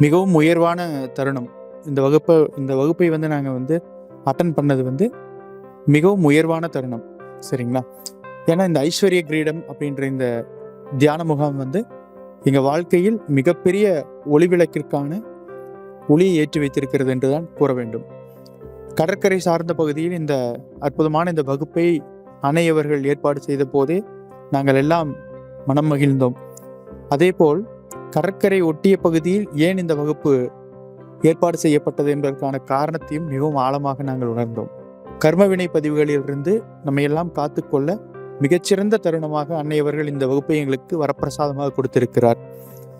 மிகவும் உயர்வான தருணம். இந்த வகுப்பை இந்த வகுப்பை வந்து நாங்கள் வந்து அட்டன் பண்ணது வந்து மிகவும் உயர்வான தருணம். சரிங்களா? ஏன்னா இந்த ஐஸ்வர்ய கிரீடம் அப்படின்ற இந்த தியான முகாம் வந்து எங்கள் வாழ்க்கையில் மிகப்பெரிய ஒளிவிளக்கிற்கான ஒளியை ஏற்றி வைத்திருக்கிறது என்று தான் கூற வேண்டும். கடற்கரை சார்ந்த பகுதியில் இந்த அற்புதமான இந்த வகுப்பை அணையவர்கள் ஏற்பாடு செய்த போதே நாங்கள் எல்லாம் மனம் மகிழ்ந்தோம். அதேபோல் கடற்கரை ஒட்டிய பகுதியில் ஏன் இந்த வகுப்பு ஏற்பாடு செய்யப்பட்டது என்பதற்கான காரணத்தையும் மிகவும் ஆழமாக நாங்கள் உணர்ந்தோம். கர்மவினை பதிவுகளிலிருந்து நம்ம எல்லாம் காத்துக்கொள்ள மிகச்சிறந்த தருணமாக அன்னையவர்கள் இந்த வகுப்பை எங்களுக்கு வரப்பிரசாதமாக கொடுத்திருக்கிறார்.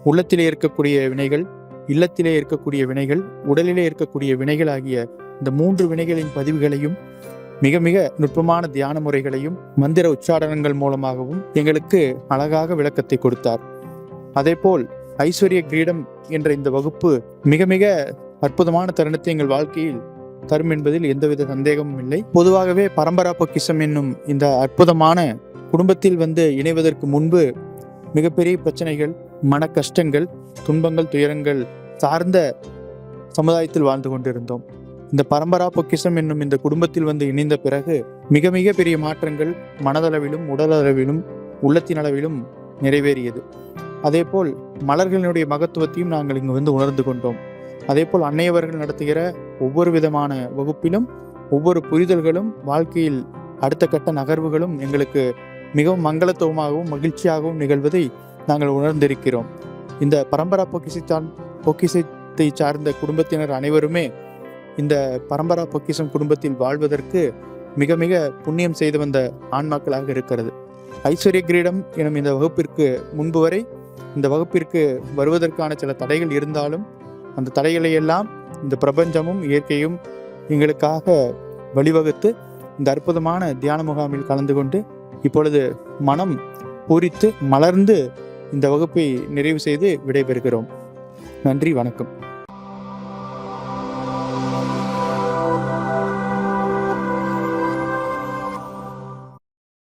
உள்ளத்திலே இருக்கக்கூடிய வினைகள் இல்லத்திலே இருக்கக்கூடிய வினைகள் உடலிலே இருக்கக்கூடிய வினைகள் ஆகிய இந்த மூன்று வினைகளின் பதிவுகளையும் மிக மிக நுட்பமான தியான முறைகளையும் மந்திர உச்சாடனங்கள் மூலமாகவும் எங்களுக்கு அழகாக விளக்கத்தை கொடுத்தார். அதேபோல் ஐஸ்வர்ய கிரீடம் என்ற இந்த வகுப்பு மிக மிக அற்புதமான தருணத்தை எங்கள் வாழ்க்கையில் தரும் என்பதில் எந்தவித சந்தேகமும் இல்லை. பொதுவாகவே பரம்பரா பொக்கிஷம் என்னும் இந்த அற்புதமான குடும்பத்தில் வந்து இணைவதற்கு முன்பு மிகப்பெரிய பிரச்சனைகள் மன கஷ்டங்கள் துன்பங்கள் துயரங்கள் சார்ந்த சமுதாயத்தில் வாழ்ந்து கொண்டிருந்தோம். இந்த பரம்பரா பொக்கிஷம் என்னும் இந்த குடும்பத்தில் வந்து இணைந்த பிறகு மிக மிக பெரிய மாற்றங்கள் மனதளவிலும் உடலளவிலும் உள்ளத்தின் அளவிலும் நிறைவேறியது. அதேபோல் மலர்களினுடைய மகத்துவத்தையும் நாங்கள் இங்கு வந்து உணர்ந்து கொண்டோம். அதேபோல் அன்னையவர்கள் நடத்துகிற ஒவ்வொரு விதமான வகுப்பிலும் ஒவ்வொரு புரிதல்களும் வாழ்க்கையில் அடுத்த கட்ட நகர்வுகளும் எங்களுக்கு மிகவும் மங்களத்துவமாகவும் மகிழ்ச்சியாகவும் நிகழ்வதை நாங்கள் உணர்ந்திருக்கிறோம். இந்த பரம்பரா பொக்கிசத்தான் பொக்கிசத்தை சார்ந்த குடும்பத்தினர் அனைவருமே இந்த பரம்பரா பொக்கிஷம் குடும்பத்தில் வாழ்வதற்கு மிக மிக புண்ணியம் செய்து வந்த ஆன்மாக்களாக இருக்கிறது. ஐஸ்வர்ய கிரீடம் எனும் இந்த வகுப்பிற்கு முன்பு வரை இந்த வகுப்பிற்கு வருவதற்கான சில தடைகள் இருந்தாலும் அந்த தடைகளை எல்லாம் இந்த பிரபஞ்சமும் இயற்கையும் எங்களுக்காக வழிவகுத்து இந்த அற்புதமான தியான முகாமில் கலந்து கொண்டு இப்பொழுது மனம் பூரித்து மலர்ந்து இந்த வகுப்பை நிறைவு செய்து விடைபெறுகிறோம். நன்றி வணக்கம்.